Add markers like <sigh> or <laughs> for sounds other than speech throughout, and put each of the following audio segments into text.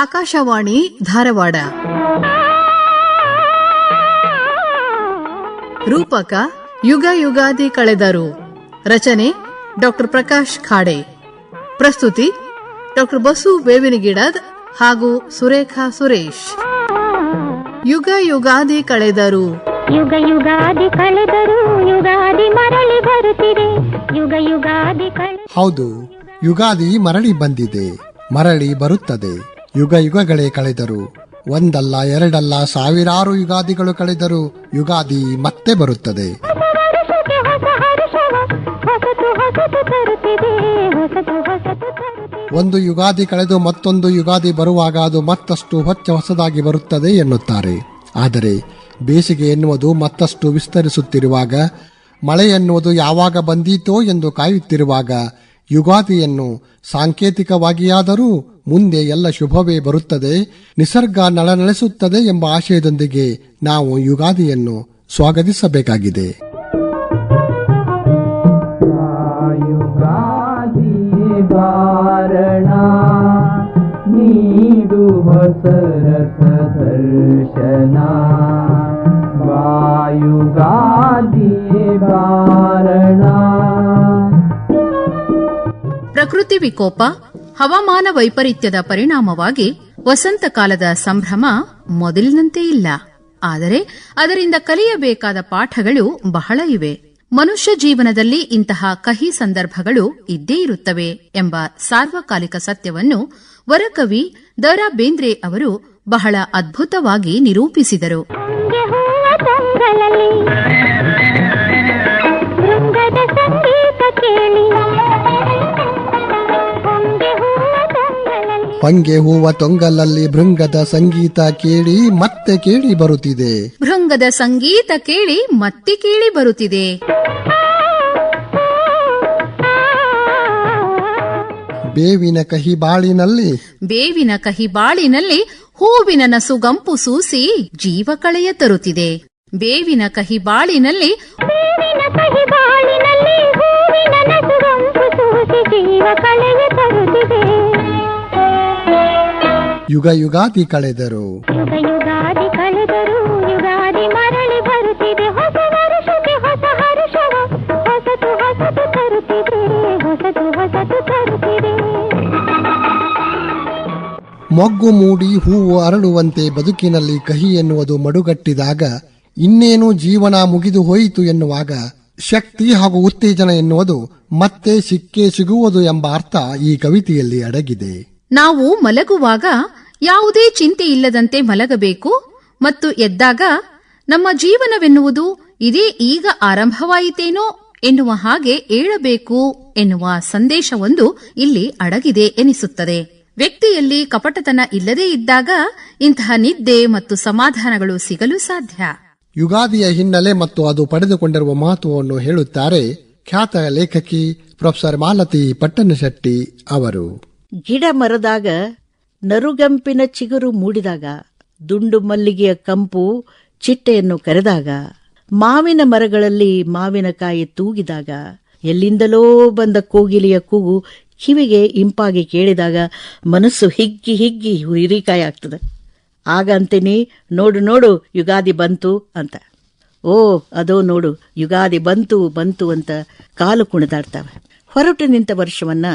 ಆಕಾಶವಾಣಿ ಧಾರವಾಡ. ರೂಪಕ ಯುಗ ಯುಗಾದಿ ಕಳೆದರು. ರಚನೆ ಡಾಕ್ಟರ್ ಪ್ರಕಾಶ್ ಖಾಡೆ. ಪ್ರಸ್ತುತಿ ಡಾಕ್ಟರ್ ಬಸು ಬೇವಿನಗಿಡದ್ ಹಾಗೂ ಸುರೇಖಾ ಸುರೇಶ್. ಯುಗ ಯುಗಾದಿ ಕಳೆದರು. ಯುಗ ಯುಗಾದಿ ಕಳೆದರು ಯುಗಾದಿ ಮರಳಿ ಬರುತ್ತಿದೆ. ಯುಗ ಯುಗಾದಿ ಕಳೆ ಹೌದು ಯುಗಾದಿ ಮರಳಿ ಬಂದಿದೆ ಮರಳಿ ಬರುತ್ತದೆ. ಯುಗ ಯುಗಗಳೇ ಕಳೆದರು. ಒಂದಲ್ಲ, ಎರಡಲ್ಲ, ಸಾವಿರಾರು ಯುಗಾದಿಗಳು ಕಳೆದರು. ಯುಗಾದಿ ಮತ್ತೆ ಬರುತ್ತದೆ. ಒಂದು ಯುಗಾದಿ ಕಳೆದು ಮತ್ತೊಂದು ಯುಗಾದಿ ಬರುವಾಗ ಅದು ಮತ್ತಷ್ಟು ಹೊಚ್ಚ ಹೊಸದಾಗಿ ಬರುತ್ತದೆ ಎನ್ನುತ್ತಾರೆ. ಆದರೆ ಬೇಸಿಗೆ ಎನ್ನುವುದು ಮತ್ತಷ್ಟು ವಿಸ್ತರಿಸುತ್ತಿರುವಾಗ, ಮಳೆ ಎನ್ನುವುದು ಯಾವಾಗ ಬಂದೀತೋ ಎಂದು ಕಾಯುತ್ತಿರುವಾಗ ಯುಗಾದಿಯನ್ನು ಸಾಂಕೇತಿಕವಾಗಿಯಾದರೂ ಮುಂದೆ ಎಲ್ಲ ಶುಭವೇ ಬರುತ್ತದೆ ನಿಸರ್ಗ ನಳನಳಿಸುತ್ತದೆ ಎಂಬ ಆಶಯದೊಂದಿಗೆ ನಾವು ಯುಗಾದಿಯನ್ನು ಸ್ವಾಗತಿಸಬೇಕಾಗಿದೆ. ನೀಡು ಹೊಸರಸ ದರ್ಶನ. ವಾಯುಗಾದಿ ಬಾರಣ. ಪ್ರಕೃತಿ ವಿಕೋಪ ಹವಾಮಾನ ವೈಪರೀತ್ಯದ ಪರಿಣಾಮವಾಗಿ ವಸಂತ ಕಾಲದ ಸಂಭ್ರಮ ಮೊದಲಿನಂತೆ ಇಲ್ಲ. ಆದರೆ ಅದರಿಂದ ಕಲಿಯಬೇಕಾದ ಪಾಠಗಳು ಬಹಳ ಇವೆ. ಮನುಷ್ಯ ಜೀವನದಲ್ಲಿ ಇಂತಹ ಕಹಿ ಸಂದರ್ಭಗಳು ಇದ್ದೇ ಇರುತ್ತವೆ ಎಂಬ ಸಾರ್ವಕಾಲಿಕ ಸತ್ಯವನ್ನು ವರಕವಿ ದರಾ ಬೇಂದ್ರೆ ಅವರು ಬಹಳ ಅದ್ಭುತವಾಗಿ ನಿರೂಪಿಸಿದರು. ಕೇಳಿ. ಹೊಂಗೆ ಹೂವ ತೊಂಗಲಲ್ಲಿ ಭೃಂಗದ ಸಂಗೀತ ಕೇಳಿ ಮತ್ತೆ ಕೇಳಿ ಬರುತ್ತಿದೆ. ಭೃಂಗದ ಸಂಗೀತ ಕೇಳಿ ಮತ್ತೆ ಕೇಳಿ ಬರುತ್ತಿದೆ. ಬೇವಿನ ಕಹಿ ಬಾಳಿನಲ್ಲಿ ಬೇವಿನ ಕಹಿ ಬಾಳಿನಲ್ಲಿ ಹೂವಿನ ನಸುಗಂಪು ಸೂಸಿ ಜೀವ ಕಳೆಯ ತರುತ್ತಿದೆ. ಬೇವಿನ ಕಹಿ ಬಾಳಿನಲ್ಲಿ ಬೇವಿನ ಕಹಿ ಬಾಳಿನಲ್ಲಿ ಹೂವಿನ ನಸುಗಂಪು ಸೂಸಿ ಜೀವ ಕಳೆಯ ತರುತ್ತಿದೆ. ಯುಗ ಯುಗಾದಿ ಕಳೆದರು. ಯುಗ ಯುಗಾದಿ ಕಳೆದರು ಯುಗಾದಿ ಮರಳಿ ಬರುತ್ತಿದೆ. ಹೊಸ ವರುಷಕ್ಕೆ ಹೊಸ ಹರುಷವ ಹೊಸತು ಹೊಸತು ತರುತ್ತಿದೆ ಹೊಸತು ಹೊಸತು ತರುತ್ತಿದೆ. ಮೊಗ್ಗು ಮೂಡಿ ಹೂವು ಅರಳುವಂತೆ ಬದುಕಿನಲ್ಲಿ ಕಹಿ ಎನ್ನುವುದು ಮಡುಗಟ್ಟಿದಾಗ ಇನ್ನೇನು ಜೀವನ ಮುಗಿದು ಹೋಯಿತು ಎನ್ನುವಾಗ ಶಕ್ತಿ ಹಾಗೂ ಉತ್ತೇಜನ ಎನ್ನುವುದು ಮತ್ತೆ ಸಿಕ್ಕೇ ಸಿಗುವುದು ಎಂಬ ಅರ್ಥ ಈ ಕವಿತೆಯಲ್ಲಿ ಅಡಗಿದೆ. ನಾವು ಮಲಗುವಾಗ ಯಾವುದೇ ಚಿಂತೆ ಇಲ್ಲದಂತೆ ಮಲಗಬೇಕು ಮತ್ತು ಎದ್ದಾಗ ನಮ್ಮ ಜೀವನವೆನ್ನುವುದು ಇದೇ ಈಗ ಆರಂಭವಾಯಿತೇನೋ ಎನ್ನುವ ಹಾಗೆ ಏಳಬೇಕು ಎನ್ನುವ ಸಂದೇಶವೊಂದು ಇಲ್ಲಿ ಅಡಗಿದೆ ಎನಿಸುತ್ತದೆ. ವ್ಯಕ್ತಿಯಲ್ಲಿ ಕಪಟತನ ಇಲ್ಲದೇ ಇದ್ದಾಗ ಇಂತಹ ನಿದ್ದೆ ಮತ್ತು ಸಮಾಧಾನಗಳು ಸಿಗಲು ಸಾಧ್ಯ. ಯುಗಾದಿಯ ಹಿನ್ನೆಲೆ ಮತ್ತು ಅದು ಪಡೆದುಕೊಂಡಿರುವ ಮಹತ್ವವನ್ನು ಹೇಳುತ್ತಾರೆ ಖ್ಯಾತ ಲೇಖಕಿ ಪ್ರೊಫೆಸರ್ ಮಾಲತಿ ಪಟ್ಟಣಶೆಟ್ಟಿ ಅವರು. ಗಿಡ ಮರದಾಗ ನರುಗಂಪಿನ ಚಿಗುರು ಮೂಡಿದಾಗ, ದುಂಡು ಮಲ್ಲಿಗೆಯ ಕಂಪು ಚಿಟ್ಟೆಯನ್ನು ಕರೆದಾಗ, ಮಾವಿನ ಮರಗಳಲ್ಲಿ ಮಾವಿನಕಾಯಿ ತೂಗಿದಾಗ, ಎಲ್ಲಿಂದಲೋ ಬಂದ ಕೋಗಿಲೆಯ ಕೂಗು ಕಿವಿಗೆ ಇಂಪಾಗಿ ಕೇಳಿದಾಗ ಮನಸ್ಸು ಹಿಗ್ಗಿ ಹಿಗ್ಗಿ ಹಿರಿಕಾಯಿ ಆಗ್ತದೆ. ಆಗ ಅಂತೀನಿ, ನೋಡು ನೋಡು, ಯುಗಾದಿ ಬಂತು ಅಂತ. ಓ, ಅದೋ ನೋಡು, ಯುಗಾದಿ ಬಂತು ಬಂತು ಅಂತ ಕಾಲು ಕುಣಿದಾಡ್ತಾವೆ. ಹೊರಟು ನಿಂತ ವರ್ಷವನ್ನ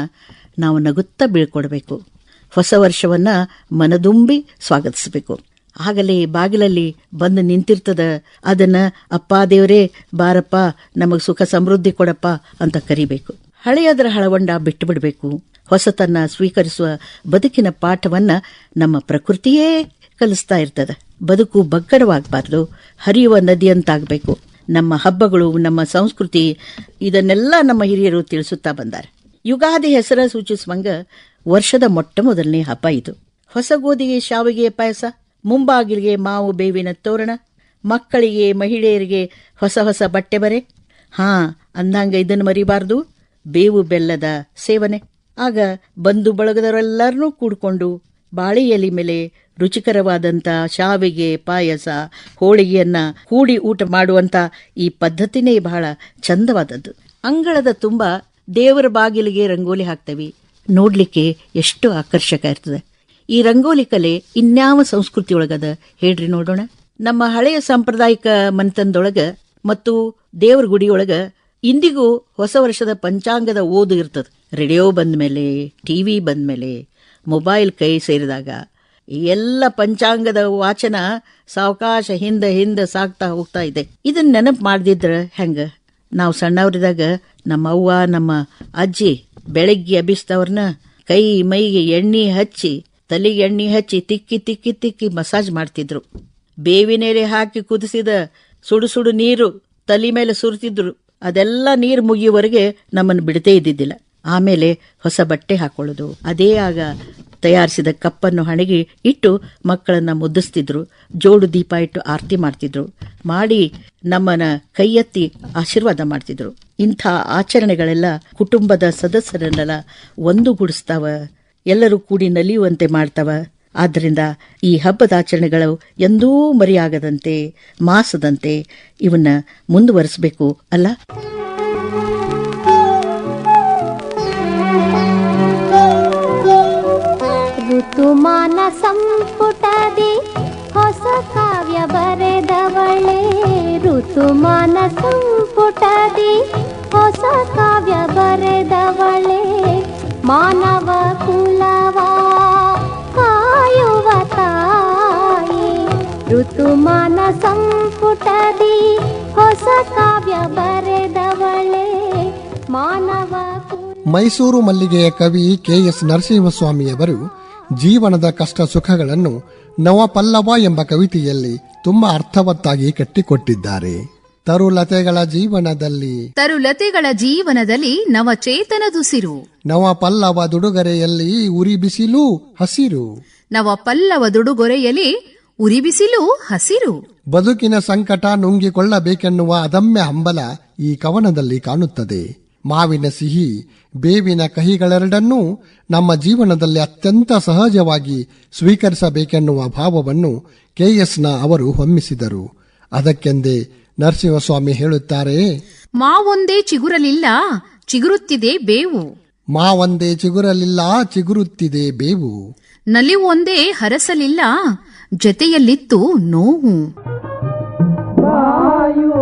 ನಾವು ನಗುತ್ತಾ ಬೀಳ್ಕೊಡಬೇಕು. ಹೊಸ ವರ್ಷವನ್ನ ಮನದುಂಬಿ ಸ್ವಾಗತಿಸಬೇಕು. ಆಗಲೇ ಬಾಗಿಲಲ್ಲಿ ಬಂದು ನಿಂತಿರ್ತದ, ಅದನ್ನ ಅಪ್ಪ ದೇವರೇ, ಬಾರಪ್ಪ, ನಮಗೆ ಸುಖ ಸಮೃದ್ಧಿ ಕೊಡಪ್ಪ ಅಂತ ಕರಿಬೇಕು. ಹಳೆಯದರ ಹಳವಂಡ ಬಿಟ್ಟು ಬಿಡಬೇಕು ಹೊಸತನ್ನ ಸ್ವೀಕರಿಸುವ ಬದುಕಿನ ಪಾಠವನ್ನ ನಮ್ಮ ಪ್ರಕೃತಿಯೇ ಕಲಿಸ್ತಾ ಇರ್ತದ. ಬದುಕು ಬಗ್ಗಡವಾಗಬಾರ್ದು, ಹರಿಯುವ ನದಿಯಂತಾಗಬೇಕು. ನಮ್ಮ ಹಬ್ಬಗಳು, ನಮ್ಮ ಸಂಸ್ಕೃತಿ, ಇದನ್ನೆಲ್ಲ ನಮ್ಮ ಹಿರಿಯರು ತಿಳಿಸುತ್ತಾ ಬಂದಾರೆ. ಯುಗಾದಿ ಹೆಸರ ಸೂಚಿಸುವಂಗ ವರ್ಷದ ಮೊಟ್ಟ ಮೊದಲನೇ ಹಬ್ಬ ಇದು. ಹೊಸ ಗೋಧಿಗೆ ಶಾವಿಗೆ ಪಾಯಸ, ಮುಂಬಾಗಿಲಿಗೆ ಮಾವು ಬೇವಿನ ತೋರಣ, ಮಕ್ಕಳಿಗೆ, ಮಹಿಳೆಯರಿಗೆ ಹೊಸ ಹೊಸ ಬಟ್ಟೆ ಬರೆ. ಹಾ, ಅಂದಂಗ ಇದನ್ನು ಮರಿಬಾರದು. ಬೇವು ಬೆಲ್ಲದ ಸೇವನೆ. ಆಗ ಬಂಧು ಬಳಗದವರೆಲ್ಲರನ್ನೂ ಕೂಡ್ಕೊಂಡು ಬಾಳೆ ಎಲೆ ಮೇಲೆ ರುಚಿಕರವಾದಂತ ಶಾವಿಗೆ ಪಾಯಸ, ಹೋಳಿಗೆಯನ್ನ ಕೂಡಿ ಊಟ ಮಾಡುವಂತ ಈ ಪದ್ಧತಿನೇ ಬಹಳ ಚಂದವಾದದ್ದು. ಅಂಗಳದ ತುಂಬ ದೇವರ ಬಾಗಿಲಿಗೆ ರಂಗೋಲಿ ಹಾಕ್ತೇವೆ. ನೋಡ್ಲಿಕ್ಕೆ ಎಷ್ಟು ಆಕರ್ಷಕ ಇರ್ತದೆ. ಈ ರಂಗೋಲಿ ಕಲೆ ಇನ್ಯಾವ ಸಂಸ್ಕೃತಿಯೊಳಗದ? ಹೇಳ್ರಿ ನೋಡೋಣ. ನಮ್ಮ ಹಳೆಯ ಸಾಂಪ್ರದಾಯಿಕ ಮನೆತನದೊಳಗ ಮತ್ತು ದೇವರ ಗುಡಿಯೊಳಗ ಇಂದಿಗೂ ಹೊಸ ವರ್ಷದ ಪಂಚಾಂಗದ ಓದು ಇರ್ತದ. ರೇಡಿಯೋ ಬಂದ್ಮೇಲೆ ಟಿವಿ ಬಂದ್ಮೇಲೆ, ಮೊಬೈಲ್ ಕೈ ಸೇರಿದಾಗ ಎಲ್ಲ ಪಂಚಾಂಗದ ವಾಚನ ಸಾವಕಾಶ ಹಿಂದೆ ಹಿಂದೆ ಸಾಕ್ತಾ ಹೋಗ್ತಾ ಇದೆ. ಇದನ್ನ ನೆನಪು ಮಾಡ್ದಿದ್ರ ಹೆಂಗ? ನಾವು ಸಣ್ಣವ್ರಿದಾಗ ನಮ್ಮ ಅವ್ವ, ನಮ್ಮ ಅಜ್ಜಿ ಬೆಳಗ್ಗೆ ಅಭಿಸ್ತವ್ರನ್ನ ಕೈ ಮೈಗೆ ಎಣ್ಣೆ ಹಚ್ಚಿ, ತಲೆಗೆ ಎಣ್ಣೆ ಹಚ್ಚಿ ತಿಕ್ಕಿ ತಿಕ್ಕಿ ತಿಕ್ಕಿ ಮಸಾಜ್ ಮಾಡ್ತಿದ್ರು. ಬೇವಿನೆಲೆ ಹಾಕಿ ಕುದಿಸಿದ ಸುಡು ಸುಡು ನೀರು ತಲೆ ಮೇಲೆ ಸುರಿತಿದ್ರು. ಅದೆಲ್ಲ ನೀರು ಮುಗಿಯುವವರೆಗೆ ನಮ್ಮನ್ನು ಬಿಡದೇ ಇದ್ದಿದ್ದಿಲ್ಲ. ಆಮೇಲೆ ಹೊಸ ಬಟ್ಟೆ ಹಾಕೊಳ್ಳೋದು. ಅದೇ ಆಗ ತಯಾರಿಸಿದ ಕಪ್ಪನ್ನು ಹಣೆಗೆ ಇಟ್ಟು ಮಕ್ಕಳನ್ನ ಮುದ್ದಿಸ್ತಿದ್ರು. ಜೋಡು ದೀಪ ಇಟ್ಟು ಆರತಿ ಮಾಡ್ತಿದ್ರು. ಮಾಡಿ ನಮ್ಮನ್ನ ಕೈಯೆತ್ತಿ ಆಶೀರ್ವಾದ ಮಾಡ್ತಿದ್ರು. ಇಂಥ ಆಚರಣೆಗಳೆಲ್ಲ ಕುಟುಂಬದ ಸದಸ್ಯರನ್ನೆಲ್ಲ ಒಂದುಗೂಡಿಸ್ತಾವ. ಎಲ್ಲರೂ ಕೂಡಿ ನಲಿಯುವಂತೆ ಮಾಡ್ತಾವ. ಆದ್ದರಿಂದ ಈ ಹಬ್ಬದ ಆಚರಣೆಗಳು ಎಂದೂ ಮರಿಯಾಗದಂತೆ, ಮಾಸದಂತೆ ಇವನ್ನ ಮುಂದುವರಿಸಬೇಕು, ಅಲ್ಲ? ಋತುಮಾನ ಸಂಪುಟದಿ ಹೊಸ ಕಾವ್ಯ ಬರೆದವಳೆ. ಋತುಮಾನ ಸಂಪುಟದಿ ಹೊಸ ಕಾವ್ಯ ಬರೆದವಳೆ. ಮಾನವ ಕುಲವ ಕಾಯುವ ತಾಯಿ. ಋತುಮಾನ ಸಂಪುಟದಿ ಹೊಸ ಕಾವ್ಯ ಬರೆದವಳೆ. ಮಾನವ ಮೈಸೂರು ಮಲ್ಲಿಗೆಯ ಕವಿ ಕೆ ಎಸ್ ನರಸಿಂಹಸ್ವಾಮಿಯವರು ಜೀವನದ ಕಷ್ಟ ಸುಖಗಳನ್ನು ನವಪಲ್ಲವ ಎಂಬ ಕವಿತೆಯಲ್ಲಿ ತುಂಬಾ ಅರ್ಥವತ್ತಾಗಿ ಕಟ್ಟಿಕೊಟ್ಟಿದ್ದಾರೆ. ತರುಲತೆಗಳ ಜೀವನದಲ್ಲಿ ತರುಲತೆಗಳ ಜೀವನದಲ್ಲಿ ನವಚೇತನದುಸಿರು ನವಪಲ್ಲವ ದುಡುಗೊರೆಯಲ್ಲಿ ಉರಿ ಬಿಸಿಲು ಹಸಿರು. ನವ ಪಲ್ಲವ ಉರಿ ಬಿಸಿಲು ಹಸಿರು. ಬದುಕಿನ ಸಂಕಟ ನುಂಗಿಕೊಳ್ಳಬೇಕೆನ್ನುವ ಅದಮ್ಯ ಹಂಬಲ ಈ ಕವನದಲ್ಲಿ ಕಾಣುತ್ತದೆ. ಮಾವಿನ ಸಿಹಿ ಬೇವಿನ ಕಹಿಗಳೆರಡನ್ನೂ ನಮ್ಮ ಜೀವನದಲ್ಲಿ ಅತ್ಯಂತ ಸಹಜವಾಗಿ ಸ್ವೀಕರಿಸಬೇಕೆನ್ನುವ ಭಾವವನ್ನು ಕೆಎಸ್ನ ಅವರು ಹೊಮ್ಮಿಸಿದರು. ಅದಕ್ಕೆಂದೇ ನರಸಿಂಹಸ್ವಾಮಿ ಹೇಳುತ್ತಾರೆ ಮಾವೊಂದೇ ಚಿಗುರಲಿಲ್ಲ ಚಿಗುರುತ್ತಿದೆ ಬೇವು. ಮಾವೊಂದೇ ಚಿಗುರಲಿಲ್ಲ ಚಿಗುರುತ್ತಿದೆ ಬೇವು. ನಲಿವೊಂದೇ ಹರಸಲಿಲ್ಲ ಜತೆಯಲ್ಲಿತ್ತು ನೋವು.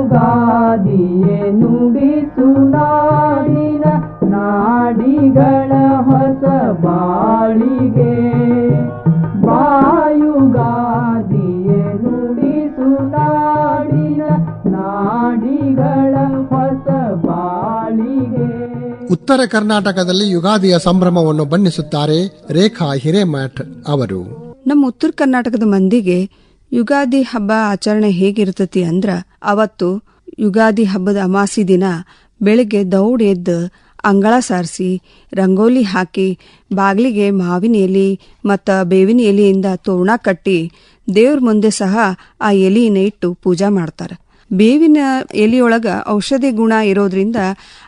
ವಾಯುಗಾದಿಯೇ ನುಡಿಸು ನಾಡಿನ ನಾಡಿಗಳ ಹೊಸ ಬಾಳಿಗೆ. ವಾಯುಗಾದಿಯೇ ನುಡಿಸು ನಾಡಿನ ನಾಡಿಗಳ ಹೊಸ ಬಾಳಿಗೆ. ಉತ್ತರ ಕರ್ನಾಟಕದಲ್ಲಿ ಯುಗಾದಿಯ ಸಂಭ್ರಮವನ್ನು ಬಣ್ಣಿಸುತ್ತಾರೆ ರೇಖಾ ಹಿರೇಮಠ್ ಅವರು. ನಮ್ಮ ಉತ್ತರ ಕರ್ನಾಟಕದ ಮಂದಿಗೆ ಯುಗಾದಿ ಹಬ್ಬ ಆಚರಣೆ ಹೇಗಿರ್ತತಿ ಅಂದ್ರ ಅವತ್ತು ಯುಗಾದಿ ಹಬ್ಬದ ಅಮಾಸಿ ದಿನ ಬೆಳಿಗ್ಗೆ ದೌಡ್ ಎದ್ದು ಅಂಗಳ ಸಾರಿಸಿ, ರಂಗೋಲಿ ಹಾಕಿ, ಬಾಗಿಲಿಗೆ ಮಾವಿನ ಎಲಿ ಮತ್ತು ಬೇವಿನ ಎಲೆಯಿಂದ ತೋರಣ ಕಟ್ಟಿ ದೇವ್ರ ಮುಂದೆ ಸಹ ಆ ಎಲಿನ ಇಟ್ಟು ಪೂಜಾ ಮಾಡ್ತಾರೆ. ಬೇವಿನ ಎಲಿಯೊಳಗ ಔಷಧಿ ಗುಣ ಇರೋದ್ರಿಂದ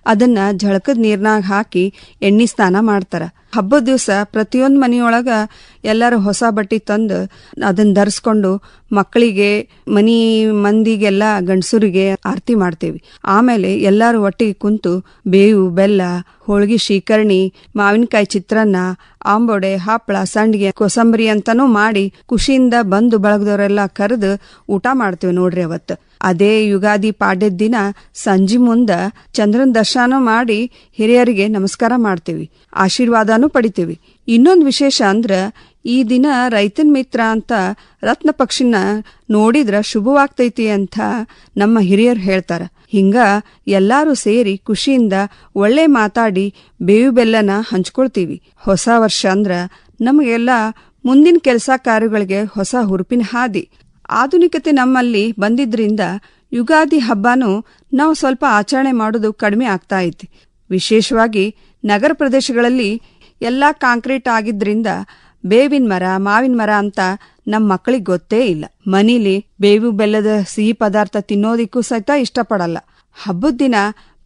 ಅದನ್ನ ಝಳಕದ ನೀರ್ನಾಗ ಹಾಕಿ ಎಣ್ಣೆ ಸ್ನಾನ ಮಾಡ್ತಾರ. ಹಬ್ಬದ ದಿವಸ ಪ್ರತಿಯೊಂದು ಮನೆಯೊಳಗ ಎಲ್ಲರೂ ಹೊಸ ಬಟ್ಟೆ ತಂದು ಅದನ್ನ ಧರಿಸ್ಕೊಂಡು ಮಕ್ಕಳಿಗೆ, ಮನಿ ಮಂದಿಗೆಲ್ಲ, ಗಂಡಸರಿಗೆ ಆರತಿ ಮಾಡ್ತೇವಿ. ಆಮೇಲೆ ಎಲ್ಲರೂ ಒಟ್ಟಿಗೆ ಕುಂತು ಬೇವು, ಬೆಲ್ಲ, ಹೋಳ್ಗಿ, ಶೀಕರ್ಣಿ, ಮಾವಿನಕಾಯಿ ಚಿತ್ರಾನ್ನ, ಆಂಬೋಡೆ ಹಪ್ಪಳ ಸಂಡಿಗೆ, ಕೋಸಂಬರಿ ಅಂತನೂ ಮಾಡಿ ಖುಷಿಯಿಂದ ಬಂದು ಬಳಗದವರೆಲ್ಲ ಕರೆದು ಊಟ ಮಾಡ್ತೇವೆ ನೋಡ್ರಿ ಅವತ್ತು ಅದೇ ಯುಗಾದಿ ಪಾಡ್ಯದ ದಿನ ಸಂಜೆ ಮುಂದ ಚಂದ್ರನ ದರ್ಶನ ಮಾಡಿ ಹಿರಿಯರಿಗೆ ನಮಸ್ಕಾರ ಮಾಡ್ತೀವಿ, ಆಶೀರ್ವಾದನೂ ಪಡಿತೀವಿ. ಇನ್ನೊಂದು ವಿಶೇಷ ಅಂದ್ರ, ಈ ದಿನ ರೈತನ ಮಿತ್ರ ಅಂತ ರತ್ನ ಪಕ್ಷಿನ ನೋಡಿದ್ರ ಶುಭವಾಗ್ತೈತಿ ಅಂತ ನಮ್ಮ ಹಿರಿಯರು ಹೇಳ್ತಾರ. ಹಿಂಗ ಎಲ್ಲಾರು ಸೇರಿ ಖುಷಿಯಿಂದ ಒಳ್ಳೆ ಮಾತಾಡಿ ಬೇವು ಬೆಲ್ಲನ ಹಂಚ್ಕೊಳ್ತೀವಿ. ಹೊಸ ವರ್ಷ ಅಂದ್ರ ನಮಗೆಲ್ಲ ಮುಂದಿನ ಕೆಲಸ ಕಾರ್ಯಗಳಿಗೆ ಹೊಸ ಹುರುಪಿನ ಹಾದಿ. ಆಧುನಿಕತೆ ನಮ್ಮಲ್ಲಿ ಬಂದಿದ್ರಿಂದ ಯುಗಾದಿ ಹಬ್ಬನೂ ನಾವು ಸ್ವಲ್ಪ ಆಚರಣೆ ಮಾಡೋದು ಕಡಿಮೆ ಆಗ್ತಾ ಐತಿ. ವಿಶೇಷವಾಗಿ ನಗರ ಪ್ರದೇಶಗಳಲ್ಲಿ ಎಲ್ಲ ಕಾಂಕ್ರೀಟ್ ಆಗಿದ್ರಿಂದ ಬೇವಿನ ಮರ, ಮಾವಿನ ಮರ ಅಂತ ನಮ್ಮ ಮಕ್ಕಳಿಗೆ ಗೊತ್ತೇ ಇಲ್ಲ. ಮನೇಲಿ ಬೇವು ಬೆಲ್ಲದ ಸಿಹಿ ಪದಾರ್ಥ ತಿನ್ನೋದಿಕ್ಕೂ ಸಹಿತ ಇಷ್ಟಪಡಲ್ಲ. ಹಬ್ಬದ ದಿನ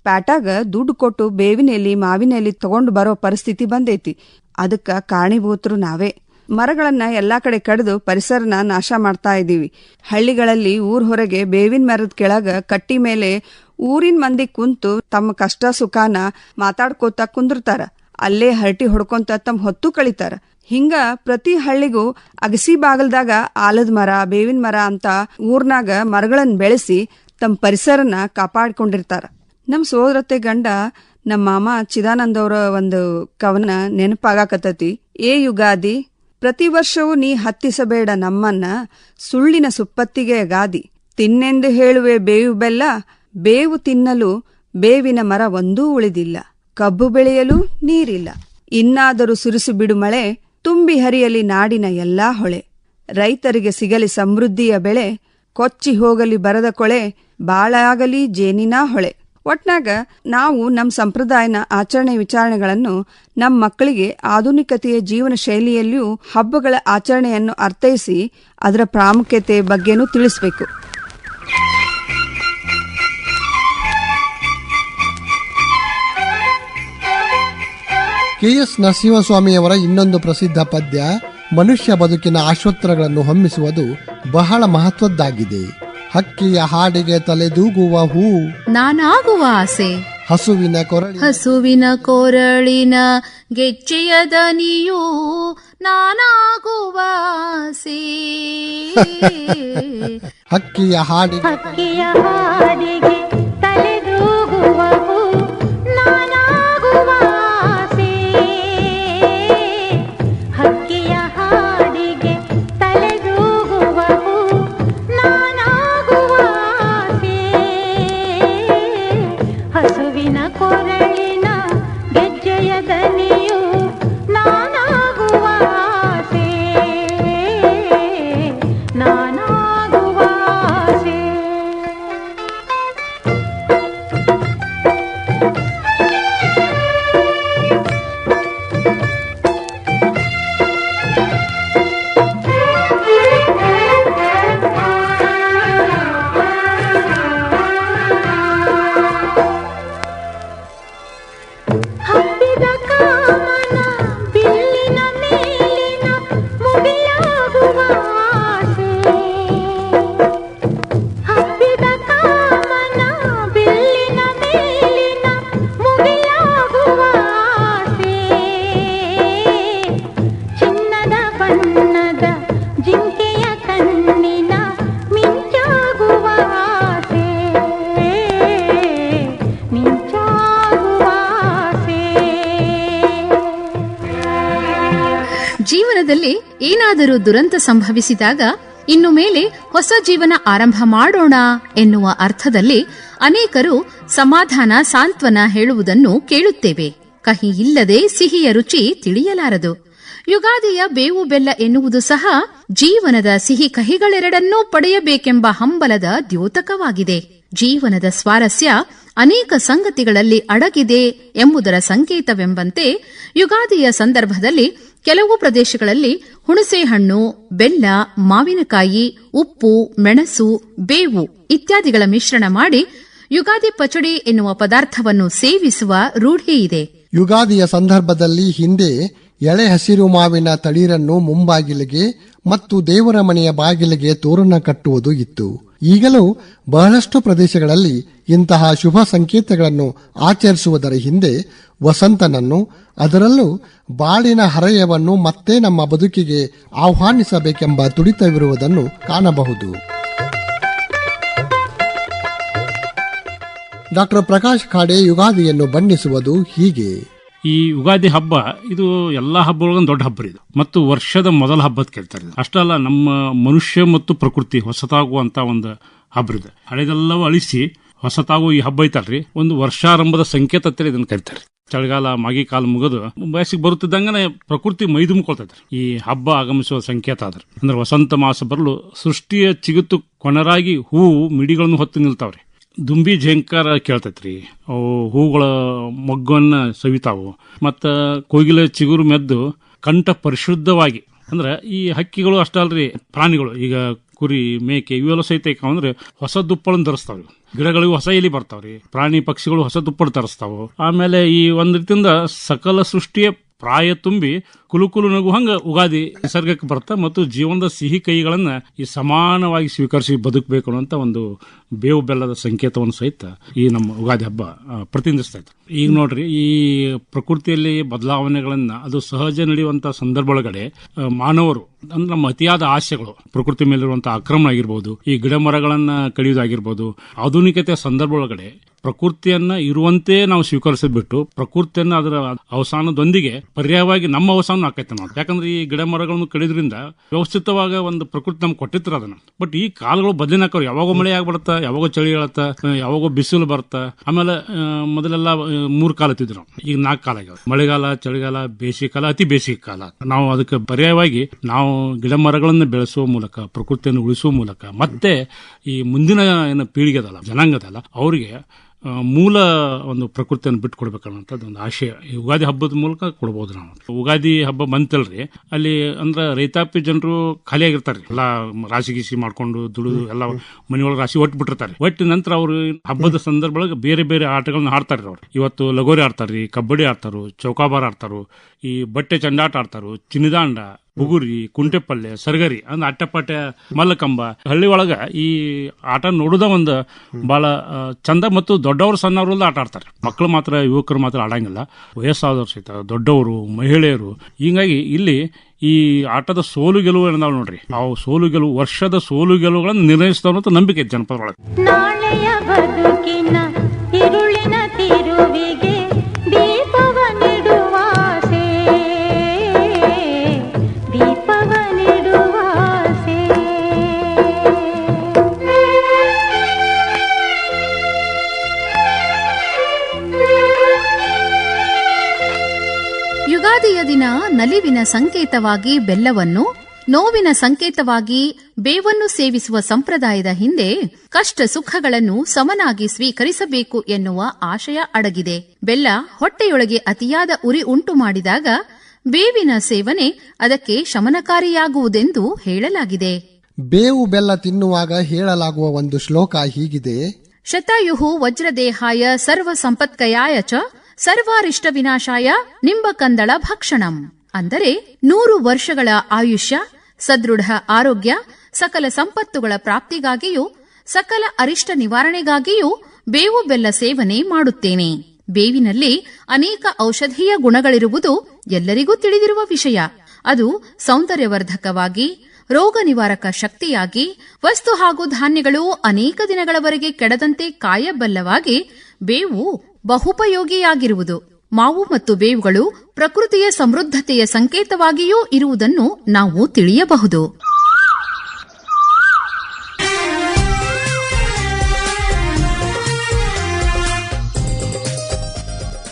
ಪ್ಯಾಟಾಗ ದುಡ್ಡು ಕೊಟ್ಟು ಬೇವಿನ ಎಲೆ, ಮಾವಿನ ಎಲೆ ತಗೊಂಡು ಬರೋ ಪರಿಸ್ಥಿತಿ ಬಂದೈತಿ. ಅದಕ್ಕ ಕಾರಣೀಭೂತರು ನಾವೇ. ಮರಗಳನ್ನ ಎಲ್ಲಾ ಕಡೆ ಕಡಿದು ಪರಿಸರನ ನಾಶ ಮಾಡ್ತಾ ಇದ್ದೀವಿ. ಹಳ್ಳಿಗಳಲ್ಲಿ ಊರ್ ಹೊರಗೆ ಬೇವಿನ ಮರದ ಕೆಳಗ ಕಟ್ಟಿ ಮೇಲೆ ಊರಿನ ಮಂದಿ ಕುಂತು ತಮ್ಮ ಕಷ್ಟ ಸುಖಾನ ಮಾತಾಡ್ಕೋತ ಕುಂದಿರ್ತಾರ. ಅಲ್ಲೇ ಹರಟಿ ಹೊಡ್ಕೊಂತ ತಮ್ಮ ಹೊತ್ತು ಕಳಿತಾರ. ಹಿಂಗ ಪ್ರತಿ ಹಳ್ಳಿಗೂ ಅಗಸಿ ಬಾಗಲ್ದಾಗ ಆಲದ ಮರ, ಬೇವಿನ ಮರ ಅಂತ ಊರ್ನಾಗ ಮರಗಳನ್ನ ಬೆಳೆಸಿ ತಮ್ಮ ಪರಿಸರನ ಕಾಪಾಡ್ಕೊಂಡಿರ್ತಾರ. ನಮ್ಮ ಸೋದರತೆ ಗಂಡ ನಮ್ಮ ಮಾಮ ಚಿದಾನಂದ್ ಅವರ ಒಂದು ಕವನ ನೆನಪಾಗಕತ್ತತಿ. ಏ ಯುಗಾದಿ ಪ್ರತಿ ವರ್ಷವೂ ನೀ ಹತ್ತಿಸಬೇಡ ನಮ್ಮನ್ನ. ಸುಳ್ಳಿನ ಸುಪ್ಪತ್ತಿಗೆ ಗಾದಿ. ತಿನ್ನೆಂದು ಹೇಳುವೆ ಬೇವು ಬೆಲ್ಲ, ಬೇವು ತಿನ್ನಲು ಬೇವಿನ ಮರ ಒಂದೂ ಉಳಿದಿಲ್ಲ. ಕಬ್ಬು ಬೆಳೆಯಲು ನೀರಿಲ್ಲ. ಇನ್ನಾದರೂ ಸುರಿಸು ಬಿಡು ಮಳೆ, ತುಂಬಿ ಹರಿಯಲಿ ನಾಡಿನ ಎಲ್ಲಾ ಹೊಳೆ. ರೈತರಿಗೆ ಸಿಗಲಿ ಸಮೃದ್ಧಿಯ ಬೆಳೆ, ಕೊಚ್ಚಿ ಹೋಗಲಿ ಬರದ ಕೊಳೆ ಬಾಳಾಗಲಿ ಜೇನಿನ ಹೊಳೆ. ಒಟ್ನಾಗ ನಾವು ನಮ್ಮ ಸಂಪ್ರದಾಯನ ಆಚರಣೆ ವಿಚಾರಣೆಗಳನ್ನು ನಮ್ಮ ಮಕ್ಕಳಿಗೆ ಆಧುನಿಕತೆಯ ಜೀವನ ಶೈಲಿಯಲ್ಲಿಯೂ ಹಬ್ಬಗಳ ಆಚರಣೆಯನ್ನು ಅರ್ಥೈಸಿ ಅದರ ಪ್ರಾಮುಖ್ಯತೆ ಬಗ್ಗೆನೂ ತಿಳಿಸಬೇಕು. ಕೆಎಸ್ ನರಸಿಂಹಸ್ವಾಮಿಯವರ ಇನ್ನೊಂದು ಪ್ರಸಿದ್ಧ ಪದ್ಯ ಮನುಷ್ಯ ಬದುಕಿನ ಆಶೋತ್ತರಗಳನ್ನು ಹೊಮ್ಮಿಸುವುದು ಬಹಳ ಮಹತ್ವದ್ದಾಗಿದೆ. ಹಕ್ಕಿಯ ಹಾಡಿಗೆ ತಲೆದೂಗುವ ಹೂ. ನಾನಾಗುವ ಆಸೆ. ಹಸುವಿನ ಕೊರಳಿ ಹಸುವಿನ ಕೊರಳಿನ ಗೆಜ್ಜೆಯ ದನಿಯು ನಾನಾಗುವ ಆಸೆ ಹಕ್ಕಿಯ ಹಾಡಿ ಹಕ್ಕಿಯ ಏನಾದರೂ ದುರಂತ ಸಂಭವಿಸಿದಾಗ ಇನ್ನು ಮೇಲೆ ಹೊಸ ಜೀವನ ಆರಂಭ ಮಾಡೋಣ ಎನ್ನುವ ಅರ್ಥದಲ್ಲಿ ಅನೇಕರು ಸಮಾಧಾನ, ಸಾಂತ್ವನ ಹೇಳುವುದನ್ನು ಕೇಳುತ್ತೇವೆ. ಕಹಿ ಇಲ್ಲದೆ ಸಿಹಿಯ ರುಚಿ ತಿಳಿಯಲಾರದು. ಯುಗಾದಿಯ ಬೇವು ಬೆಲ್ಲ ಎನ್ನುವುದು ಸಹ ಜೀವನದ ಸಿಹಿ ಕಹಿಗಳೆರಡನ್ನೂ ಪಡೆಯಬೇಕೆಂಬ ಹಂಬಲದ ದ್ಯೋತಕವಾಗಿದೆ. ಜೀವನದ ಸ್ವಾರಸ್ಯ ಅನೇಕ ಸಂಗತಿಗಳಲ್ಲಿ ಅಡಗಿದೆ ಎಂಬುದರ ಸಂಕೇತವೆಂಬಂತೆ ಯುಗಾದಿಯ ಸಂದರ್ಭದಲ್ಲಿ ಕೆಲವು ಪ್ರದೇಶಗಳಲ್ಲಿ ಹುಣಸೆಹಣ್ಣು, ಬೆಲ್ಲ, ಮಾವಿನಕಾಯಿ, ಉಪ್ಪು, ಮೆಣಸು, ಬೇವು ಇತ್ಯಾದಿಗಳ ಮಿಶ್ರಣ ಮಾಡಿ ಯುಗಾದಿ ಪಚಡಿ ಎನ್ನುವ ಪದಾರ್ಥವನ್ನು ಸೇವಿಸುವ ರೂಢಿಯಿದೆ ಯುಗಾದಿಯ ಸಂದರ್ಭದಲ್ಲಿ ಹಿಂದೆ ಎಳೆ ಹಸಿರು ಮಾವಿನ ತಳಿರನ್ನು ಮುಂಬಾಗಿಲಿಗೆ ಮತ್ತು ದೇವರ ಮನೆಯ ಬಾಗಿಲಿಗೆ ತೋರಣ ಕಟ್ಟುವುದು ಇತ್ತು. ಈಗಲೂ ಬಹಳಷ್ಟು ಪ್ರದೇಶಗಳಲ್ಲಿ ಇಂತಹ ಶುಭ ಸಂಕೇತಗಳನ್ನು ಆಚರಿಸುವುದರ ಹಿಂದೆ ವಸಂತನನ್ನು ಅದರಲ್ಲೂ ಬಾಳಿನ ಹರೆಯವನ್ನು ಮತ್ತೆ ನಮ್ಮ ಬದುಕಿಗೆ ಆಹ್ವಾನಿಸಬೇಕೆಂಬ ತುಡಿತವಿರುವುದನ್ನು ಕಾಣಬಹುದು. ಡಾಕ್ಟರ್ ಪ್ರಕಾಶ್ ಖಾಡೆ ಯುಗಾದಿಯನ್ನು ಬಣ್ಣಿಸುವುದು ಹೀಗೆ. ಈ ಯುಗಾದಿ ಹಬ್ಬ, ಇದು ಎಲ್ಲಾ ಹಬ್ಬಗಳೊಳಗೊಂದು ದೊಡ್ಡ ಹಬ್ಬ ಇದು. ಮತ್ತು ವರ್ಷದ ಮೊದಲ ಹಬ್ಬದ ಕೇಳ್ತಾರೆ. ಅಷ್ಟಲ್ಲ ನಮ್ಮ ಮನುಷ್ಯ ಮತ್ತು ಪ್ರಕೃತಿ ಹೊಸತಾಗುವಂತ ಒಂದು ಹಬ್ಬ ಇದೆ. ಹಳೆದೆಲ್ಲವೂ ಅಳಿಸಿ ಹೊಸತಾಗುವ ಈ ಹಬ್ಬ ಐತಲ್ರಿ? ಒಂದು ವರ್ಷಾರಂಭದ ಸಂಕೇತ ಅಂತ ಇದನ್ನ ಕರಿತಾರೆ ಚಳಿಗಾಲ ಮಾಗಿ ಕಾಲ ಮುಗಿದು ವಯಸ್ಸಿಗೆ ಬರುತ್ತಿದ್ದಂಗನೆ ಪ್ರಕೃತಿ ಮೈದುಂಬಿಕೊಳ್ತೈತೆ ಈ ಹಬ್ಬ ಆಗಮಿಸುವ ಸಂಕೇತ ಆದ್ರೆ. ಅಂದ್ರೆ ವಸಂತ ಮಾಸ ಬರಲು ಸೃಷ್ಟಿಯ ಚಿಗುತ್ತು ಕೊನರಾಗಿ ಹೂವು ಮಿಡಿಗಳನ್ನು ಹೊತ್ತು ನಿಲ್ತಾವ್ರಿ. ದುಂಬಿ ಝೇಂಕಾರ ಕೇಳ್ತೈತ್ರಿ. ಅವು ಹೂಗಳ ಮೊಗ್ಗನ್ನ ಸವಿತಾವು. ಮತ್ತ ಕೋಗಿಲೆ ಚಿಗುರು ಮೆದ್ದು ಕಂಠ ಪರಿಶುದ್ಧವಾಗಿ. ಅಂದ್ರೆ ಈ ಹಕ್ಕಿಗಳು ಅಷ್ಟಲ್ರಿ ಪ್ರಾಣಿಗಳು. ಈಗ ಕುರಿ, ಮೇಕೆ, ಇವೆಲ್ಲ ಸಹಿತ ಅಂದ್ರೆ ಹೊಸ ದುಪ್ಪಳನ್ನ ಧರಿಸ್ತಾವ್ರಿ ಗಿಡಗಳಿಗೂ ಹೊಸ ಎಲಿ ಬರ್ತಾವ್ರಿ. ಪ್ರಾಣಿ ಪಕ್ಷಿಗಳು ಹೊಸ ದುಪ್ಪಳು ತರಿಸ್ತಾವು. ಆಮೇಲೆ ಈ ಒಂದ್ ರೀತಿಯಿಂದ ಸಕಲ ಸೃಷ್ಟಿಯ ಪ್ರಾಯ ತುಂಬಿ ಕುಲುಕುಲು ನಗು ಹಂಗ ಉಗಾದಿ ನಿಸರ್ಗಕ್ಕೆ ಬರ್ತಾ ಮತ್ತು ಜೀವನದ ಸಿಹಿ ಕೈಗಳನ್ನ ಈ ಸಮಾನವಾಗಿ ಸ್ವೀಕರಿಸಿ ಬದುಕಬೇಕು ಅನ್ನುವಂತ ಒಂದು ಬೇವು ಬೆಲ್ಲದ ಸಂಕೇತವನ್ನು ಸಹಿತ ಈ ನಮ್ಮ ಉಗಾದಿ ಹಬ್ಬ ಪ್ರತಿನಿಧಿಸ್ತಾ ಇತ್ತು. ಈಗ ನೋಡ್ರಿ, ಈ ಪ್ರಕೃತಿಯಲ್ಲಿ ಬದಲಾವಣೆಗಳನ್ನ, ಅದು ಸಹಜ ನಡೆಯುವಂತ ಸಂದರ್ಭ ಒಳಗಡೆ ಮಾನವರು, ಅಂದ್ರೆ ನಮ್ಮ ಅತಿಯಾದ ಆಸೆಗಳು, ಪ್ರಕೃತಿ ಮೇಲಿರುವಂತಹ ಆಕ್ರಮಣ ಆಗಿರ್ಬೋದು, ಈ ಗಿಡ ಮರಗಳನ್ನ ಕಡಿಯೋದಾಗಿರ್ಬೋದು ಆಧುನಿಕತೆಯ ಸಂದರ್ಭ ಒಳಗಡೆ ಪ್ರಕೃತಿಯನ್ನ ಇರುವಂತೆ ನಾವು ಸ್ವೀಕರಿಸಬಿಟ್ಟು ಪ್ರಕೃತಿಯನ್ನ ಅದರ ಅವಸಾನದೊಂದಿಗೆ ಪರ್ಯಾಯವಾಗಿ ನಮ್ಮ ಅವಸಾನ ಆಕೈತೆ ನಾವು. ಯಾಕಂದ್ರೆ ಈ ಗಿಡ ಮರಗಳನ್ನು ಕಡಿದ್ರಿಂದ ವ್ಯವಸ್ಥಿತವಾಗ ಒಂದು ಪ್ರಕೃತಿ ನಮ್ಗೆ ಕೊಟ್ಟಿರ್ತಾರ ಅದನ್ನ. ಬಟ್ ಈ ಕಾಲಗಳು ಬದಲಿನ ಹಾಕೋರು ಯಾವಾಗೋ ಮಳೆ ಆಗ್ಬಿಡತ್ತ, ಯಾವಾಗ ಚಳಿ ಹೇಳತ್ತ, ಯಾವಾಗ ಬಿಸಿಲು ಬರುತ್ತ ಆಮೇಲೆ ಮೊದಲೆಲ್ಲ ಮೂರು ಕಾಲ ಇತ್ತಿದ್ರು ಈಗ ನಾಲ್ಕು ಕಾಲ ಆಗ್ಯಾವ. ಮಳೆಗಾಲ, ಚಳಿಗಾಲ ಬೇಸಿಗೆ ಕಾಲ ಅತಿ ಬೇಸಿಗೆ ಕಾಲ ನಾವು ಅದಕ್ಕೆ ಪರ್ಯಾಯವಾಗಿ ನಾವು ಗಿಡ ಮರಗಳನ್ನು ಬೆಳೆಸುವ ಮೂಲಕ, ಪ್ರಕೃತಿಯನ್ನು ಉಳಿಸುವ ಮೂಲಕ, ಮತ್ತೆ ಈ ಮುಂದಿನ, ಏನು ಪೀಳಿಗೆ ಅದಲ್ಲ ಜನಾಂಗದಲ್ಲ ಅವರಿಗೆ ಮೂಲ ಒಂದು ಪ್ರಕೃತಿಯನ್ನು ಬಿಟ್ಟು ಒಂದು ಆಶಯ. ಈ ಯುಗಾದಿ ಹಬ್ಬದ ಮೂಲಕ ಕೊಡ್ಬೋದು ನಾವು. ಯುಗಾದಿ ಹಬ್ಬ ಬಂತಲ್ರಿ, ಅಲ್ಲಿ ಅಂದ್ರೆ ರೈತಾಪಿ ಜನರು ಖಾಲಿಯಾಗಿರ್ತಾರೆ ಎಲ್ಲ ರಾಶಿ ಗೀಸಿ ಮಾಡ್ಕೊಂಡು ದುಡಿದು ಎಲ್ಲ ಮನೆಯೊಳಗೆ ರಾಶಿ ಒಟ್ಟು ಬಿಟ್ಟಿರ್ತಾರೆ ಒಟ್ಟಿನ ನಂತರ ಅವರು ಹಬ್ಬದ ಸಂದರ್ಭದೊಳಗೆ ಬೇರೆ ಬೇರೆ ಆಟಗಳನ್ನ ಆಡ್ತಾರೆ ಅವ್ರು. ಇವತ್ತು ಲಗೋರಿ ಆಡ್ತಾರ್ರಿ ಕಬಡ್ಡಿ ಆಡ್ತಾರು, ಚೌಕಾಬಾರ್ ಆಡ್ತಾರು, ಈ ಬಟ್ಟೆ ಚಂಡಾಟ ಆಡ್ತಾರು ಚಿನ್ನಿದಾಂಡ ಬುಗುರಿ ಕುಂಟೆಪಲ್ಲೆ, ಸರ್ಗರಿ, ಅಂದ್ರೆ ಅಟ್ಟಪಾಟೆ ಮಲ್ಲಕಂಬ, ಹಳ್ಳಿ ಒಳಗ ಈ ಆಟ ನೋಡುದ ಒಂದು ಬಹಳ ಚಂದ ಮತ್ತು ದೊಡ್ಡವರು ಸಣ್ಣವರೆಲ್ಲ ಆಟ ಆಡ್ತಾರೆ. ಮಕ್ಕಳು ಮಾತ್ರ, ಯುವಕರು ಮಾತ್ರ ಆಡಂಗಿಲ್ಲ. ವಯಸ್ಸಾದವರು ಸಹಿತ, ದೊಡ್ಡವರು, ಮಹಿಳೆಯರು. ಹೀಗಾಗಿ ಇಲ್ಲಿ ಈ ಆಟದ ಸೋಲು ಗೆಲುವು ಏನದಾವ ನೋಡ್ರಿ. ಆ ಸೋಲು ಗೆಲುವು, ವರ್ಷದ ಸೋಲು ಗೆಲುವುಗಳನ್ನು ನಿರ್ಣಯಿಸ್ತಾವ ನಂಬಿಕೆ ಜನಪದ ಒಳಗೆ ನಲಿವಿನ ಸಂಕೇತವಾಗಿ ಬೆಲ್ಲವನ್ನು ನೋವಿನ ಸಂಕೇತವಾಗಿ ಬೇವನ್ನು ಸೇವಿಸುವ ಸಂಪ್ರದಾಯದ ಹಿಂದೆ ಕಷ್ಟ ಸುಖಗಳನ್ನು ಸಮನಾಗಿ ಸ್ವೀಕರಿಸಬೇಕು ಎನ್ನುವ ಆಶಯ ಅಡಗಿದೆ. ಬೆಲ್ಲ ಹೊಟ್ಟೆಯೊಳಗೆ ಅತಿಯಾದ ಉರಿ ಉಂಟು ಮಾಡಿದಾಗ ಬೇವಿನ ಸೇವನೆ ಅದಕ್ಕೆ ಶಮನಕಾರಿಯಾಗುವುದೆಂದು ಹೇಳಲಾಗಿದೆ. ಬೇವು ಬೆಲ್ಲ ತಿನ್ನುವಾಗ ಹೇಳಲಾಗುವ ಒಂದು ಶ್ಲೋಕ ಹೀಗಿದೆ. ಶತಾಯುಹು ವಜ್ರದೇಹಾಯ ಸರ್ವ ಸಂಪತ್ಕಯಾಯ ಚ ಸರ್ವಾರಿಷ್ಟ ವಿನಾಶಾಯ ನಿಂಬಕಂದಳ ಭಕ್ಷಣಂ. ಅಂದರೆ ನೂರು ವರ್ಷಗಳ ಆಯುಷ್ಯ, ಸದೃಢ ಆರೋಗ್ಯ, ಸಕಲ ಸಂಪತ್ತುಗಳ ಪ್ರಾಪ್ತಿಗಾಗಿಯೂ, ಸಕಲ ಅರಿಷ್ಟ ನಿವಾರಣೆಗಾಗಿಯೂ ಬೇವು ಬೆಲ್ಲ ಸೇವನೆ ಮಾಡುತ್ತೇನೆ. ಬೇವಿನಲ್ಲಿ ಅನೇಕ ಔಷಧೀಯ ಗುಣಗಳಿರುವುದು ಎಲ್ಲರಿಗೂ ತಿಳಿದಿರುವ ವಿಷಯ. ಅದು ಸೌಂದರ್ಯವರ್ಧಕವಾಗಿ, ರೋಗ ನಿವಾರಕ ಶಕ್ತಿಯಾಗಿ, ವಸ್ತು ಹಾಗೂ ಧಾನ್ಯಗಳು ಅನೇಕ ದಿನಗಳವರೆಗೆ ಕೆಡದಂತೆ ಕಾಯಬಲ್ಲವಾಗಿ ಬೇವು ಬಹುಪಯೋಗಿಯಾಗಿರುವುದು. ಮಾವು ಮತ್ತು ಬೇವುಗಳು ಪ್ರಕೃತಿಯ ಸಮೃದ್ಧತೆಯ ಸಂಕೇತವಾಗಿಯೂ ಇರುವುದನ್ನು ನಾವು ತಿಳಿಯಬಹುದು.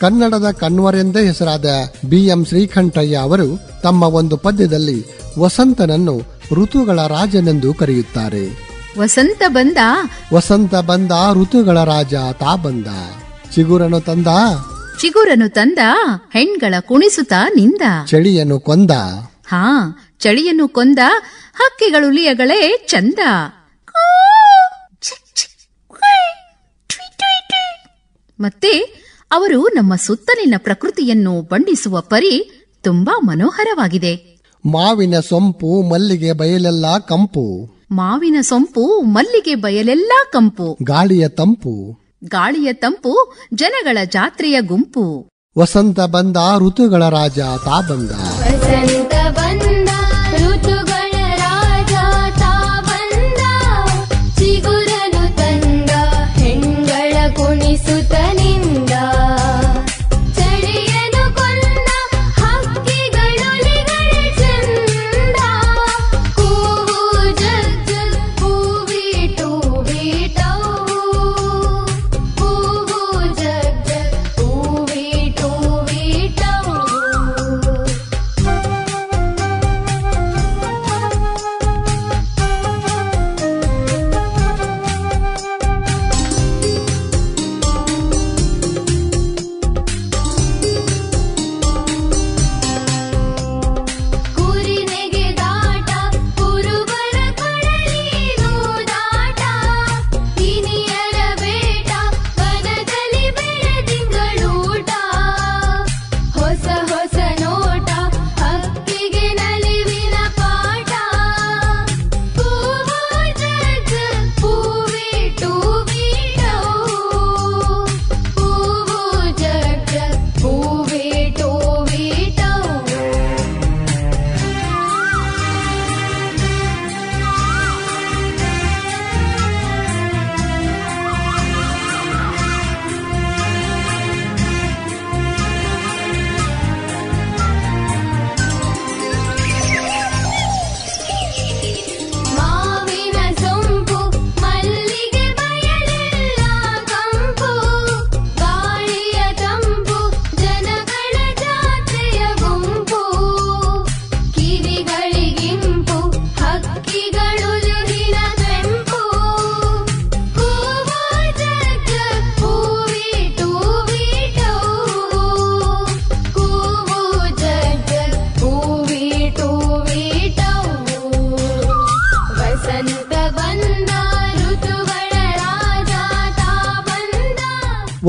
ಕನ್ನಡದ ಕಣ್ವರೆಂದೇ ಹೆಸರಾದ ಬಿ ಎಂ ಶ್ರೀಕಂಠಯ್ಯ ಅವರು ತಮ್ಮ ಒಂದು ಪದ್ಯದಲ್ಲಿ ವಸಂತನನ್ನು ಋತುಗಳ ರಾಜನೆಂದು ಕರೆಯುತ್ತಾರೆ. ವಸಂತ ಬಂದ. ವಸಂತ ಬಂದ ಋತುಗಳ ರಾಜ ತಾ ಬಂದ. ಚಿಗುರನು ತಂದ. ಚಿಗುರನು ತಂದ ಹೆಣ್ಗಳ ಕುಣಿಸುತ್ತ ನಿಂದ. ಚಳಿಯನ್ನು ಕೊಂದ. ಹಾ ಚಳಿಯನ್ನು ಕೊಂದ ಹಕ್ಕಿಗಳುಲಿಯಗಳೇ ಚಂದ. ಮತ್ತೆ ಅವರು ನಮ್ಮ ಸುತ್ತಲಿನ ಪ್ರಕೃತಿಯನ್ನು ಬಣ್ಣಿಸುವ ಪರಿ ತುಂಬಾ ಮನೋಹರವಾಗಿದೆ. ಮಾವಿನ ಸೊಂಪು ಮಲ್ಲಿಗೆ ಬಯಲೆಲ್ಲ ಕಂಪು. ಮಾವಿನ ಸೊಂಪು ಮಲ್ಲಿಗೆ ಬಯಲೆಲ್ಲ ಕಂಪು. ಗಾಳಿಯ ತಂಪು. ಗಾಳಿಯ ತಂಪು ಜನಗಳ ಜಾತ್ರೆಯ ಗುಂಪು. ವಸಂತ ಬಂದ ಋತುಗಳ ರಾಜ ತಾ ಬಂದ. ವಸಂತ ಬಂದ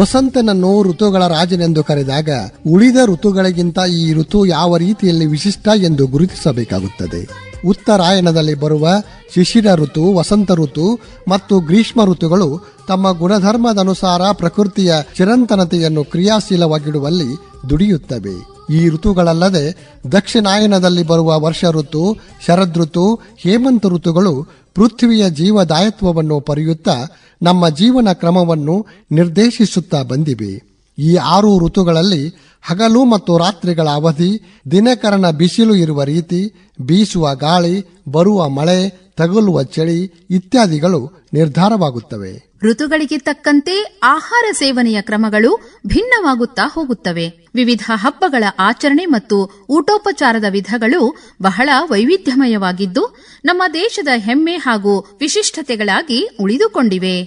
ವಸಂತನನ್ನು ಋತುಗಳ ರಾಜನೆಂದು ಕರೆದಾಗ ಉಳಿದ ಋತುಗಳಿಗಿಂತ ಈ ಋತು ಯಾವ ರೀತಿಯಲ್ಲಿ ವಿಶಿಷ್ಟ ಎಂದು ಗುರುತಿಸಬೇಕಾಗುತ್ತದೆ. ಉತ್ತರಾಯಣದಲ್ಲಿ ಬರುವ ಶಿಶಿರ ಋತು, ವಸಂತ ಋತು ಮತ್ತು ಗ್ರೀಷ್ಮ ಋತುಗಳು ತಮ್ಮ ಗುಣಧರ್ಮದನುಸಾರ ಪ್ರಕೃತಿಯ ಚಿರಂತನತೆಯನ್ನು ಕ್ರಿಯಾಶೀಲವಾಗಿಡುವಲ್ಲಿ ದುಡಿಯುತ್ತವೆ. ಈ ಋತುಗಳಲ್ಲದೆ ದಕ್ಷಿಣಾಯನದಲ್ಲಿ ಬರುವ ವರ್ಷ ಋತು ಶರದೃತು ಹೇಮಂತ ಋತುಗಳು ಪೃಥ್ವಿಯ ಜೀವದಾಯತ್ವವನ್ನು ಪಡೆಯುತ್ತಾ ನಮ್ಮ ಜೀವನ ಕ್ರಮವನ್ನು ನಿರ್ದೇಶಿಸುತ್ತಾ ಬಂದಿವೆ. ಈ ಆರು ಋತುಗಳಲ್ಲಿ ಹಗಲು ಮತ್ತು ರಾತ್ರಿಗಳ ಅವಧಿ, ದಿನಕರನ ಬಿಸಿಲು ಇರುವ ರೀತಿ, ಬೀಸುವ ಗಾಳಿ, ಬರುವ ಮಳೆ, ತಗುಲುವ ಚಳಿ ಇತ್ಯಾದಿಗಳು ನಿರ್ಧಾರವಾಗುತ್ತವೆ. ಋತುಗಳಿಗೆ ತಕ್ಕಂತೆ ಆಹಾರ ಸೇವನೆಯ ಕ್ರಮಗಳು ಭಿನ್ನವಾಗುತ್ತಾ ಹೋಗುತ್ತವೆ. ವಿವಿಧ ಹಬ್ಬಗಳ ಆಚರಣೆ ಮತ್ತು ಊಟೋಪಚಾರದ ವಿಧಗಳು ಬಹಳ ವೈವಿಧ್ಯಮಯವಾಗಿದ್ದು, ನಮ್ಮ ದೇಶದ ಹೆಮ್ಮೆ ಹಾಗೂ ವಿಶಿಷ್ಟತೆಗಳಾಗಿ ಉಳಿದುಕೊಂಡಿವೆ.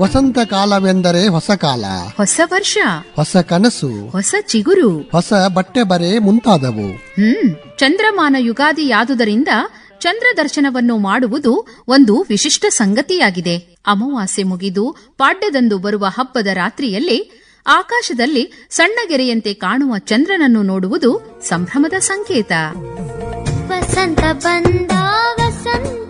ವಸಂತ ಕಾಲವೆಂದರೆ ಹೊಸ ಕಾಲ. ಹೊಸ ವರ್ಷ. ಹೊಸ ಕನಸು. ಹೊಸ ಚಿಗುರು. ಹೊಸ ಬಟ್ಟೆ ಬರೆ ಮುಂತಾದವು. ಹ್ಮ್ ಚಂದ್ರಮಾನ ಯುಗಾದಿಯಾದುದರಿಂದ ಚಂದ್ರ ದರ್ಶನವನ್ನು ಮಾಡುವುದು ಒಂದು ವಿಶಿಷ್ಟ ಸಂಗತಿಯಾಗಿದೆ. ಅಮಾವಾಸ್ಯೆ ಮುಗಿದು ಪಾಡ್ಯದಂದು ಬರುವ ಹಬ್ಬದ ರಾತ್ರಿಯಲ್ಲಿ ಆಕಾಶದಲ್ಲಿ ಸಣ್ಣಗೆರೆಯಂತೆ ಕಾಣುವ ಚಂದ್ರನನ್ನು ನೋಡುವುದು ಸಂಭ್ರಮದ ಸಂಕೇತ. ವಸಂತ ಬಂದ ವಸಂತ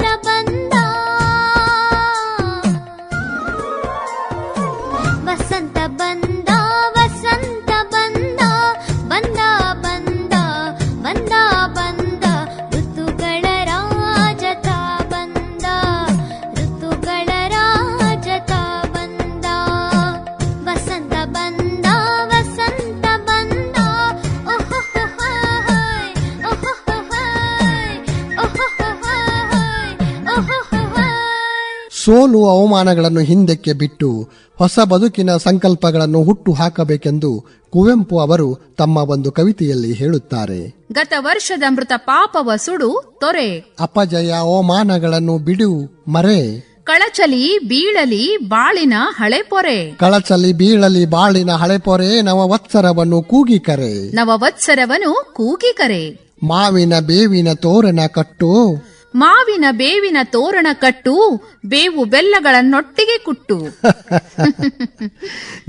ಸೋಲು ಅವಮಾನಗಳನ್ನು ಹಿಂದಕ್ಕೆ ಬಿಟ್ಟು ಹೊಸ ಬದುಕಿನ ಸಂಕಲ್ಪಗಳನ್ನು ಹುಟ್ಟು ಹಾಕಬೇಕೆಂದು ಕುವೆಂಪು ಅವರು ತಮ್ಮ ಒಂದು ಕವಿತೆಯಲ್ಲಿ ಹೇಳುತ್ತಾರೆ. ಗತ ವರ್ಷದ ಮೃತ ಪಾಪವ ಸುಡು ತೊರೆ. ಅಪಜಯ ಅವಮಾನಗಳನ್ನು ಬಿಡು ಮರೆ. ಕಳಚಲಿ ಬೀಳಲಿ ಬಾಳಿನ ಹಳೆ ಪೊರೆ. ಕಳಚಲಿ ಬೀಳಲಿ ಬಾಳಿನ ಹಳೆಪೊರೆ ನವವತ್ಸರವನ್ನು ಕೂಗಿ ಕರೆ. ನವವತ್ಸರವನ್ನು ಕೂಗಿ ಕರೆ. ಮಾವಿನ ಬೇವಿನ ತೋರಣ ಕಟ್ಟು. ಮಾವಿನ ಬೇವಿನ ತೋರಣ ಕಟ್ಟು ಬೇವು ಬೆಲ್ಲಗಳನ್ನೊಟ್ಟಿಗೆ ಕುಟ್ಟು. <laughs>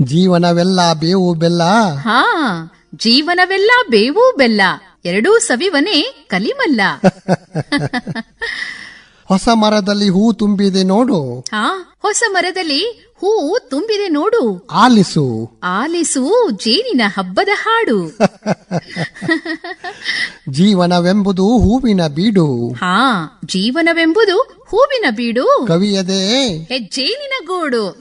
ಜೀವನವೆಲ್ಲ ಬೇವು ಬೆಲ್ಲ. ಹಾ ಜೀವನವೆಲ್ಲ ಬೇವು ಬೆಲ್ಲ. ಎರಡೂ ಸವಿವನೆ ಕಲಿಮಲ್ಲ. <laughs> ಹೊಸ ಮರದಲ್ಲಿ ಹೂ ತುಂಬಿದೆ ನೋಡು. ಹಾ ಹೊಸ ಮರದಲ್ಲಿ ಹೂ ತುಂಬಿದೆ ನೋಡು. ಆಲಿಸು. ಆಲಿಸು ಜೇನಿನ ಹಬ್ಬದ ಹಾಡು. <laughs> ಜೀವನವೆಂಬುದು ಹೂವಿನ ಬೀಡು. ಹಾ ಜೀವನವೆಂಬುದು ಹೂವಿನ ಬೀಡು. ಕವಿಯದೆ. ಹೆಜ್ಜೇನಿನ ಗೂಡು. <laughs>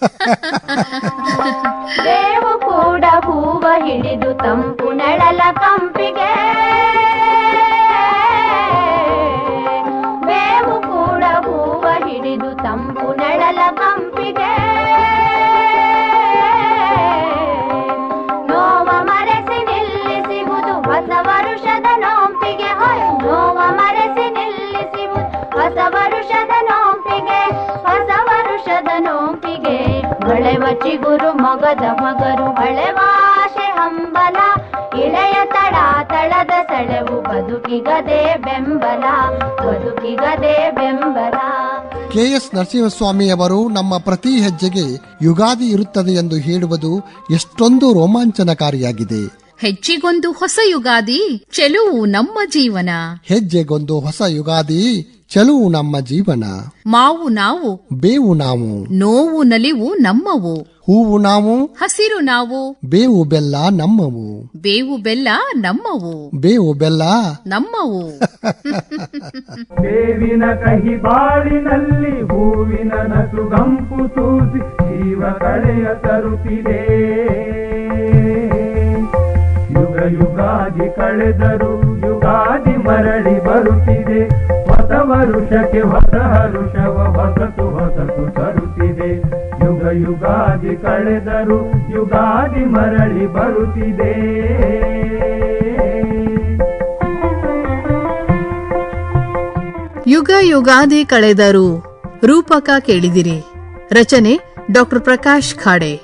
ದೇವು ಕೂಡ ಹೂವ ಹಿಡಿದು ತಂಪು ನಳಲ ಕಂಪಿಗೆ. ಬೇವು ಕೂಡ ಹೂವ ಹಿಡಿದು ತಂಪು ನಳಲ ಕಂಪಿಗೆ. ಹೊಳೆವ ಚಿಗುರು ಮಗದ ಮಗರು ಹಳೆವಾಶೆ ಹಂಬಲ. ಇಳೆಯ ತಡ ತಳದ ಸೆಳೆವು ಬದುಕಿಗದೆ ಬೆಂಬಲ ಬದುಕಿಗದೆ ಬೆಂಬಲ. ಕೆಎಸ್ ನರಸಿಂಹಸ್ವಾಮಿಯವರು ನಮ್ಮ ಪ್ರತಿ ಹೆಜ್ಜೆಗೆ ಯುಗಾದಿ ಇರುತ್ತದೆ ಎಂದು ಹೇಳುವುದು ಎಷ್ಟೊಂದು ರೋಮಾಂಚನಕಾರಿಯಾಗಿದೆ. ಹೆಜ್ಜೆಗೊಂದು ಹೊಸ ಯುಗಾದಿ ಚೆಲುವು ನಮ್ಮ ಜೀವನ. ಹೆಜ್ಜೆಗೊಂದು ಹೊಸ ಯುಗಾದಿ ಚೆಲುವು ನಮ್ಮ ಜೀವನ. ಮಾವು ನಾವು ಬೇವು ನಾವು. ನೋವು ನಲಿವು ನಮ್ಮವು. ಹೂವು ನಾವು. ಹಸಿರು ನಾವು. ಬೇವು ಬೆಲ್ಲ ನಮ್ಮವು. ಬೇವು ಬೆಲ್ಲ ನಮ್ಮವು. ಬೇವು ಬೆಲ್ಲ ನಮ್ಮವು. <laughs> ಬೇವಿನ ಕಹಿ ಬಾಳಿನಲ್ಲಿ ಹೂವಿನ ನಸು ಗಂಪು ಸೂಸಿ ಜೀವ ಕಳೆಯ ತರುತ್ತಿದೆ. ಯುಗ ಯುಗಾದಿ ಕಳೆದರು ಯುಗಾದಿ ಮರಳಿ ಬರುತ್ತಿದೆ. ಹೊಸ ವರುಷಕ್ಕೆ ಹೊಸ ಹರುಷವ ಹೊಸತು ಹೊಸತು ತರುತ್ತಿದೆ. ಯುಗ ಯುಗಾದಿ ಕಳೆದರು ಯುಗಾದಿ ಮರಳಿ ಬರುತ್ತಿದೆ. ಯುಗ ಯುಗಾದಿ ಕಳೆದರು ರೂಪಕ ಕೇಳಿದಿರಿ. ರಚನೆ ಡಾಕ್ಟರ್ ಪ್ರಕಾಶ್ ಖಾಡೆ.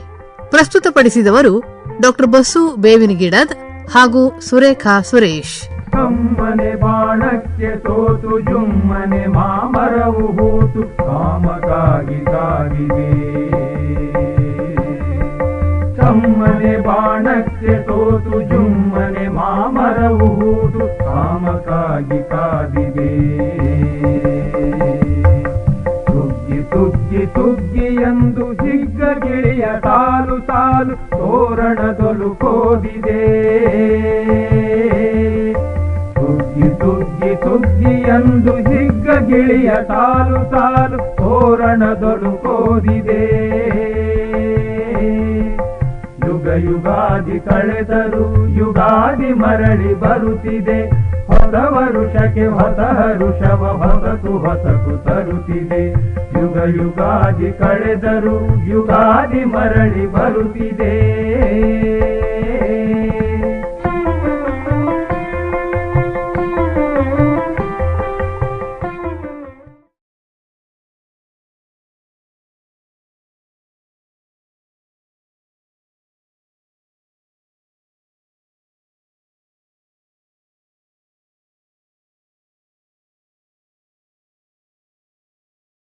ಪ್ರಸ್ತುತಪಡಿಸಿದವರು ಡಾಕ್ಟರ್ ಬಸು ಬೇವಿನಗಿಡದ್ ಹಾಗೂ ಸುರೇಖಾ ಸುರೇಶ್. ಕಮ್ಮನೆ ಬಾಣಕ್ಕೆ ಸೋತು, ಜುಮ್ಮನೆ ಮಾಮರವು ಹೋತು ಕಾಮಕಾಗಿ ಕಾದಿದೆ ಕಮ್ಮನೆ ಬಾಣಕ್ಕೆ ಸೋತು, ಜುಮ್ಮನೆ ಮಾಮರವು ಹೋತು ಕಾಮಕಾಗಿ ಕಾದಿದೆ ತುಗ್ಗಿ ತುಗ್ಗಿ ಎಂದು ಹಿಗ್ಗ ಗಿಳಿಯ ಸಾಲು ಸಾಲು ತೋರಣದೊಲು ಕೋದಿದೆ. ತುಗ್ಗಿ ತುಗ್ಗಿ ತುಗ್ಗಿ ಎಂದು ಹಿಗ್ಗ ಗಿಳಿಯ ಸಾಲು ಸಾಲು ತೋರಣದೊಲು ಕೋದಿದೆ. ಯುಗ ಯುಗಾದಿ ಕಳೆದರು ಯುಗಾದಿ ಮರಳಿ ಬರುತ್ತಿದೆ. ಹೊಸ ವರುಷಕ್ಕೆ ಹೊಸ ಹರುಷವ ಹೊಸತು ಹೊಸತು ತರುತ್ತಿದೆ. ಯುಗ ಯುಗಾದಿ ಕಳೆದರು ಯುಗಾದಿ ಮರಳಿ ಬರುತ್ತಿದೆ.